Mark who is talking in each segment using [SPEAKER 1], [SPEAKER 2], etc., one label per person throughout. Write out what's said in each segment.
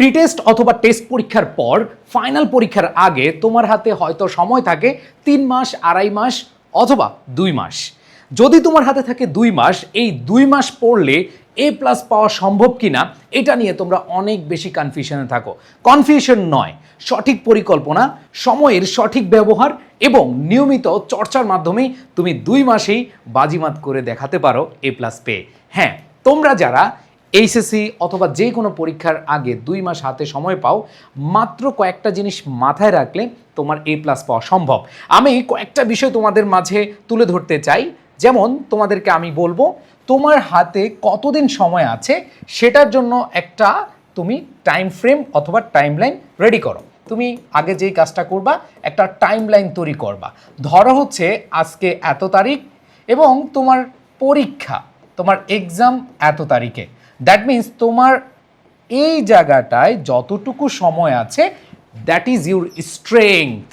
[SPEAKER 1] Pretest অথবা test পরীক্ষার পর ফাইনাল পরীক্ষার আগে তোমার হাতে হয়তো সময় থাকে তিন মাস, আড়াই মাস অথবা দুই মাস। যদি তোমার হাতে থাকে দুই মাস, এই দুই মাস পড়লে এ প্লাস পাওয়া সম্ভব কিনা, এটা নিয়ে তোমরা অনেক বেশি কনফিউশনে থাকো। কনফিউশন নয়, সঠিক পরিকল্পনা, সময়ের সঠিক ব্যবহার এবং নিয়মিত চর্চার মাধ্যমেই তুমি দুই মাসেই বাজিমাত করে দেখাতে পারো এ প্লাস পেয়ে। হ্যাঁ তোমরা যারা এইচএসসি অথবা যে কোনো পরীক্ষার আগে দুই মাস হাতে সময় পাও, মাত্র কয়েকটা জিনিস মাথায় রাখলে তোমার এ প্লাস পাওয়া সম্ভব। আমি কয়েকটা বিষয় তোমাদের মাঝে তুলে ধরতে চাই। যেমন তোমাদেরকে আমি বলব, তোমার হাতে কতদিন সময় আছে সেটার জন্য একটা তুমি টাইম ফ্রেম অথবা টাইম লাইন রেডি করো। তুমি আগে যেই কাজটা করবা, একটা টাইম লাইন তৈরি করবা। ধরো হচ্ছে আজকে এত তারিখ এবং তোমার পরীক্ষা, তোমার এক্সাম এত তারিখে। দ্যাট মিন্স তোমার এই জায়গাটায় যতটুকু সময় আছে দ্যাট ইজ ইউর স্ট্রেংথ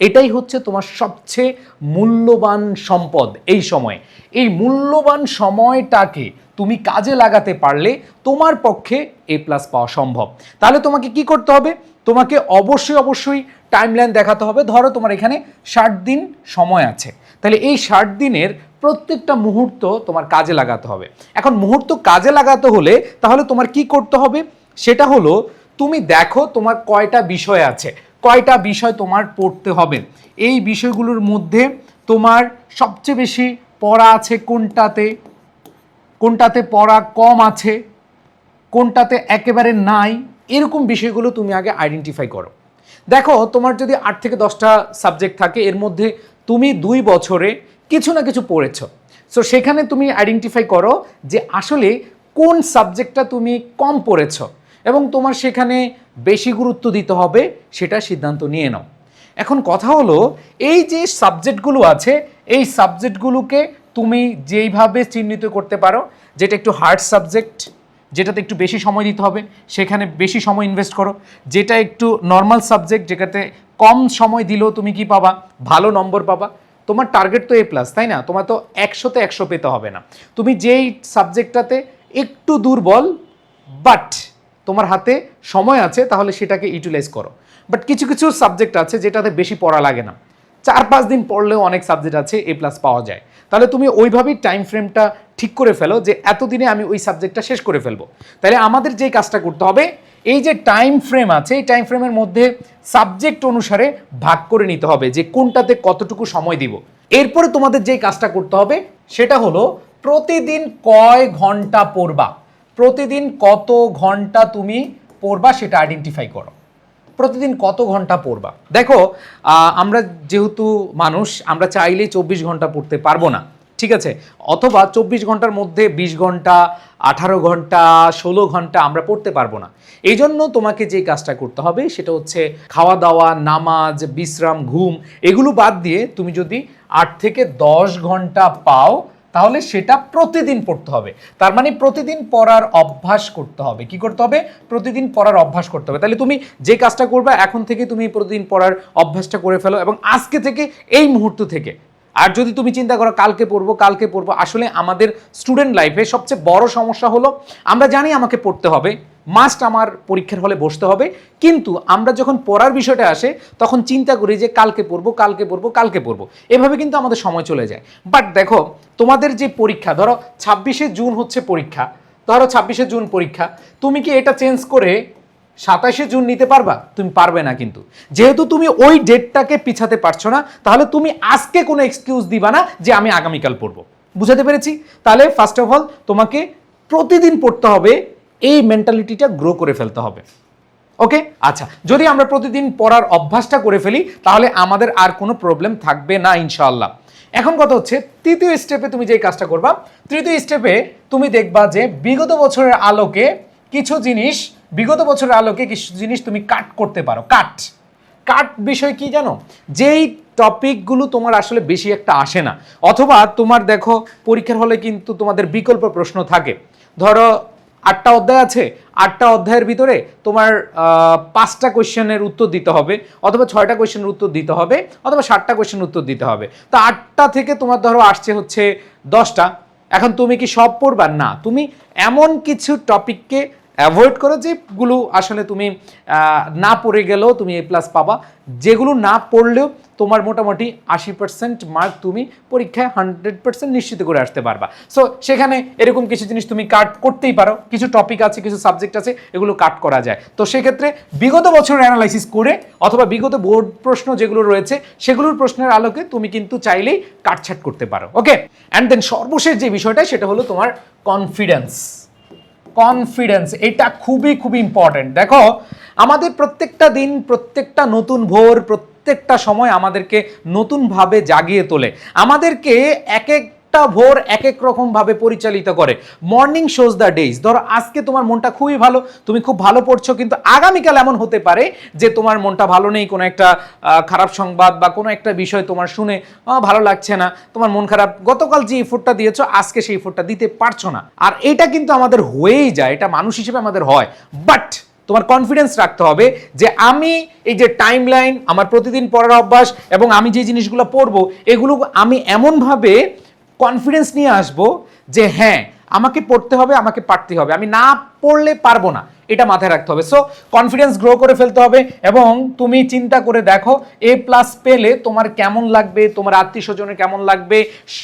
[SPEAKER 1] এটাই হচ্ছে তোমার সবচেয়ে মূল্যবান সম্পদ এই সময়ে। এই মূল্যবান সময়টাকে তুমি কাজে লাগাতে পারলে তোমার পক্ষে এ প্লাস পাওয়া সম্ভব। তাহলে তোমাকে কি করতে হবে? তোমাকে অবশ্যই অবশ্যই টাইমলাইন দেখাতে হবে। ধরো তোমার এখানে ষাট দিন সময় আছে। তাহলে এই ষাট দিনের প্রত্যেকটা মুহূর্ত তোমার কাজে লাগাতে হবে। এখন মুহূর্ত কাজে লাগাতে হলে তাহলে তোমার কি করতে হবে? সেটা হলো তুমি দেখো তোমার কয়টা বিষয় আছে। কয়টা বিষয় তোমার পড়তে হবে। এই বিষয়গুলোর মধ্যে তোমার সবচেয়ে বেশি পড়া আছে কোনটাতে? কোনটাতে পড়া কম আছে, কোনটাতে একেবারে নাই, এরকম বিষয়গুলো তুমি আগে আইডেন্টিফাই করো। দেখো, তোমার যদি আট থেকে দশটা সাবজেক্ট থাকে, এর মধ্যে তুমি দুই বছরে কিছু না কিছু পড়েছো। সো সেখানে তুমি আইডেন্টিফাই করো যে আসলে কোন সাবজেক্টটা তুমি কম পড়েছ এবং তোমার সেখানে বেশি গুরুত্ব দিতে হবে, সেটা সিদ্ধান্ত নিয়ে নাও। এখন কথা হলো, এই যে সাবজেক্টগুলো আছে, এই সাবজেক্টগুলোকে তুমি যেইভাবে চিহ্নিত করতে পারো, যেটা একটু হার্ড সাবজেক্ট যেটাতে একটু বেশি সময় দিতে হবে, সেখানে বেশি সময় ইনভেস্ট করো। যেটা একটু নর্মাল সাবজেক্ট যেটাতে কম সময় দিলেও তুমি কি পাবা? ভালো নম্বর পাবা। তোমার টার্গেট তো এ প্লাস তাই না? তোমার তো একশোতে একশো পেতে হবে না। তুমি যেই সাবজেক্টটাতে একটু দুর্বল বাট তোমার হাতে সময় আছে, তাহলে সেটাকে ইউটিলাইজ করো। বাট কিছু কিছু সাবজেক্ট আছে যেটাতে বেশি পড়া লাগে না। চার পাঁচ দিন পড়লেও অনেক সাবজেক্ট আছে এ প্লাস পাওয়া যায়। তাহলে তুমি ওইভাবেই টাইম ফ্রেমটা ঠিক করে ফেলো যে এতদিনে আমি ওই সাবজেক্টটা শেষ করে ফেলব। তাহলে আমাদের যেই কাজটা করতে হবে, এই যে টাইম ফ্রেম আছে, এই টাইম ফ্রেমের মধ্যে সাবজেক্ট অনুসারে ভাগ করে নিতে হবে যে কোনটাতে কতটুকু সময় দিব। এরপরে তোমাদের যেই কাজটা করতে হবে, সেটা হলো প্রতিদিন কয় ঘণ্টা পড়বা? প্রতিদিন কত ঘণ্টা তুমি পড়বা সেটা আইডেন্টিফাই করো। প্রতিদিন কত ঘণ্টা পড়বা? দেখো আমরা যেহেতু মানুষ, আমরা চাইলেই চব্বিশ ঘণ্টা পড়তে পারব না, ঠিক আছে? অথবা চব্বিশ ঘণ্টার মধ্যে বিশ ঘণ্টা, আঠারো ঘণ্টা, ষোলো ঘণ্টা আমরা পড়তে পারব না। এই জন্য তোমাকে যে কাজটা করতে হবে, সেটা হচ্ছে খাওয়া দাওয়া নামাজ, বিশ্রাম, ঘুম, এগুলো বাদ দিয়ে তুমি যদি আট থেকে দশ ঘণ্টা পাও তাহলে সেটা প্রতিদিন পড়তে হবে। তার মানে প্রতিদিন পড়ার অভ্যাস করতে হবে। কি করতে হবে? প্রতিদিন পড়ার অভ্যাস করতে হবে। তাহলে তুমি যে কাজটা করবে, এখন থেকে তুমি প্রতিদিন পড়ার অভ্যাসটা করে ফেলো এবং আজকে থেকে, এই মুহূর্ত থেকে আর যদি তুমি চিন্তা করো কালকে পড়ব কালকে পড়ব, আসলে আমাদের স্টুডেন্ট লাইফে সবচেয়ে বড় সমস্যা হলো, আমরা জানি আমাকে পড়তে হবে মাস্ট আমার পরীক্ষার হলে বসতে হবে, কিন্তু আমরা যখন পড়ার বিষয়টা আসে, তখন চিন্তা করি যে কালকে পড়ব কালকে পড়ব কালকে পড়ব। এভাবে কিন্তু আমাদের সময় চলে যায়। বাট দেখো, তোমাদের যে পরীক্ষা, ধরো ছাব্বিশে জুন হচ্ছে পরীক্ষা, ধরো ছাব্বিশে জুন পরীক্ষা, তুমি কি এটা চেঞ্জ করে সাতাশে জুন নিতে পারবা? তুমি পারবে না কিন্তু। যেহেতু তুমি ওই ডেটটাকে পিছাতে পারছ না, তাহলে তুমি আজকে কোনো এক্সকিউজ দিবা না যে আমি আগামীকাল পড়ব। বুঝাতে পেরেছি? তাহলে ফার্স্ট অফ অল তোমাকে প্রতিদিন পড়তে হবে, এই মেন্টালিটিটা গ্রো করে ফেলতে হবে। ওকে আচ্ছা যদি আমরা প্রতিদিন পড়ার অভ্যাসটা করে ফেলি, তাহলে আমাদের আর কোনো প্রবলেম থাকবে না, ইনশাআল্লাহ। এখন কথা হচ্ছে, তৃতীয় স্টেপে তুমি যে কাজটা করবা, তৃতীয় স্টেপে তুমি দেখবা যে বিগত বছরের আলোকে কিছু জিনিস বিগত বছরের আলোকে কিছু জিনিস তুমি কাট করতে পারো। কাট। কাট বিষয় কি জানো? যেই টপিকগুলো তোমার আসলে বেশি একটা আসে না, অথবা তোমার দেখো, পরীক্ষার হলে কিন্তু তোমাদের বিকল্প প্রশ্ন থাকে। ধরো, আটটা অধ্যায় আছে, আটটা অধ্যায়ের ভিতরে তোমার পাঁচটা কোয়েশ্চেনের উত্তর দিতে হবে, অথবা ছয়টা কোয়েশ্চেনের উত্তর দিতে হবে, অথবা ষাটটা কোয়েশ্চেনের উত্তর দিতে হবে। তো আটটা থেকে তোমার ধরো আসছে হচ্ছে দশটা। এখন তুমি কি সব পড়বা? না। তুমি এমন কিছু টপিককে অ্যাভয়েড করো যেগুলো আসলে তুমি না পড়ে গেলেও তুমি এ প্লাস পাবা। যেগুলো না পড়লেও তোমার মোটামুটি আশি পার্সেন্ট মার্ক তুমি পরীক্ষায় হান্ড্রেড পার্সেন্ট নিশ্চিত করে আসতে পারবা। সো সেখানে এরকম কিছু জিনিস তুমি কাট করতেই পারো। কিছু টপিক আছে, কিছু সাবজেক্ট আছে, এগুলো কাট করা যায়। তো সেক্ষেত্রে বিগত বছরের অ্যানালাইসিস করে অথবা বিগত বোর্ড প্রশ্ন যেগুলো রয়েছে, সেগুলোর প্রশ্নের আলোকে তুমি কিন্তু চাইলেই কাটছাট করতে পারো। ওকে অ্যান্ড দেন সর্বশেষ যে বিষয়টা সেটা হলো তোমার কনফিডেন্স কনফিডেন্স এটা খুবই খুবই ইম্পর্টেন্ট দেখো, আমাদের প্রত্যেকটা দিন, প্রত্যেকটা নতুন ভোর, প্রত্যেকটা সময় আমাদেরকে নতুনভাবে জাগিয়ে তোলে। আমাদেরকে এক একটা ভোর এক এক রকম ভাবে পরিচালিত করে। মর্নিং শোজ দ্য ডেজ ধরো, আজকে তোমার মনটা খুবই ভালো, তুমি খুব ভালো পড়ছো, কিন্তু আগামীকাল এমন হতে পারে যে তোমার মনটা ভালো নেই, কোনো একটা খারাপ সংবাদ বা কোনো একটা বিষয় তোমার শুনে ভালো লাগছে না, তোমার মন খারাপ। গতকাল যে এফোর্টটা দিয়েছ, আজকে সেই এফোর্টটা দিতে পারছ না। আর এটা কিন্তু আমাদের হয়েই যায়, এটা মানুষ হিসেবে আমাদের হয়। বাট তোমার কনফিডেন্স রাখতে হবে যে আমি এই যে টাইম লাইন আমার প্রতিদিন পড়ার অভ্যাস এবং আমি যে জিনিসগুলো পড়ব, এগুলো আমি এমনভাবে কনফিডেন্স নিয়ে আসব যে হ্যাঁ আমাকে পড়তে হবে, আমাকে পারতে হবে। আমি না পড়লে পারব না। এটা মাথায় রাখতে হবে। সো কনফিডেন্স গ্রো করে ফেলতে হবে এবং তুমি চিন্তা করে দেখো এ প্লাস পেলে তোমার কেমন লাগবে, তোমার আত্মীয় স্বজনের কেমন লাগবে,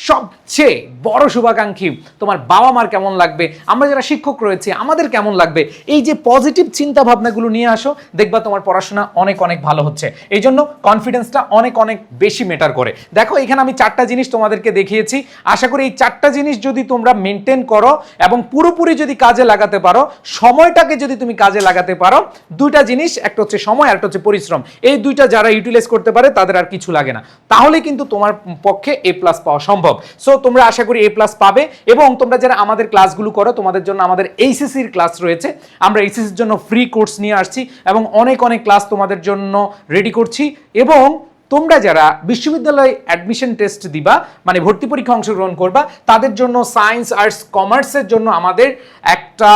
[SPEAKER 1] সবচেয়ে বড় শুভাকাঙ্ক্ষী তোমার বাবা মার কেমন লাগবে, আমরা যারা শিক্ষক রয়েছে, আমাদের কেমন লাগবে, এই যে পজিটিভ চিন্তা ভাবনাগুলো নিয়ে আসো, দেখবা তোমার পড়াশোনা অনেক অনেক ভালো হচ্ছে। এই জন্য কনফিডেন্সটা অনেক অনেক বেশি মেটার করে। দেখো, এখানে আমি চারটা জিনিস তোমাদেরকে দেখিয়েছি। আশা করি এই চারটা জিনিস যদি তোমরা মেনটেন করো এবং পুরোপুরি যদি কাজে লাগাতে পারো, সময়টাকে যদি তুমি কাজে লাগাতে পারো। দুইটা জিনিস, একটা হচ্ছে সময় একটা হচ্ছে পরিশ্রম। এই দুইটা যারা ইউটিলাইজ করতে পারে, তাদের আর কিছু লাগে না। তাহলে কিন্তু তোমার পক্ষে এ প্লাস পাওয়া সম্ভব। সো তোমরা আশা করি এ প্লাস পাবে এবং তোমরা যারা আমাদের ক্লাসগুলো করো, তোমাদের জন্য আমাদের এইচএসির ক্লাস রয়েছে। আমরা এইচএসির জন্য ফ্রি কোর্স নিয়ে আসছি এবং অনেক অনেক ক্লাস তোমাদের জন্য রেডি করছি এবং তোমরা যারা বিশ্ববিদ্যালয়ে অ্যাডমিশন টেস্ট দিবা মানে ভর্তি পরীক্ষা অংশগ্রহণ করবা, তাদের জন্য সায়েন্স আর্টস কমার্সের জন্য আমাদের একটা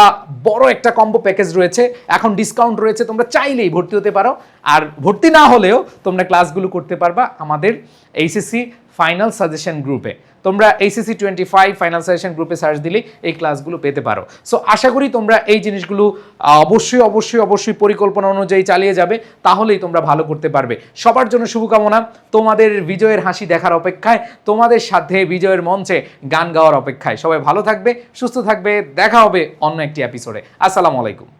[SPEAKER 1] বড় একটা কম্বো প্যাকেজ রয়েছে। এখন ডিসকাউন্ট রয়েছে, তোমরা চাইলেই ভর্তি হতে পারো। আর ভর্তি না হলেও তোমরা ক্লাসগুলো করতে পারবা। আমাদের এইচএসসি ফাইনাল সাজেশন গ্রুপে তোমরা HSC twenty five final suggestion গ্রুপে সার্চ দিলে এই ক্লাসগুলো পেতে পারো। সো আশা করি তোমরা এই জিনিসগুলো অবশ্যই অবশ্যই অবশ্যই পরিকল্পনা অনুযায়ী চালিয়ে যাবে, তাহলেই তোমরা ভালো করতে পারবে। সবার জন্য শুভকামনা। তোমাদের বিজয়ের হাসি দেখার অপেক্ষায়, তোমাদের সাথে বিজয়ের মঞ্চে গান গাওয়ার অপেক্ষায়। সবাই ভালো থাকবে, সুস্থ থাকবে। দেখা হবে অন্য একটি এপিসোডে আসসালামু আলাইকুম।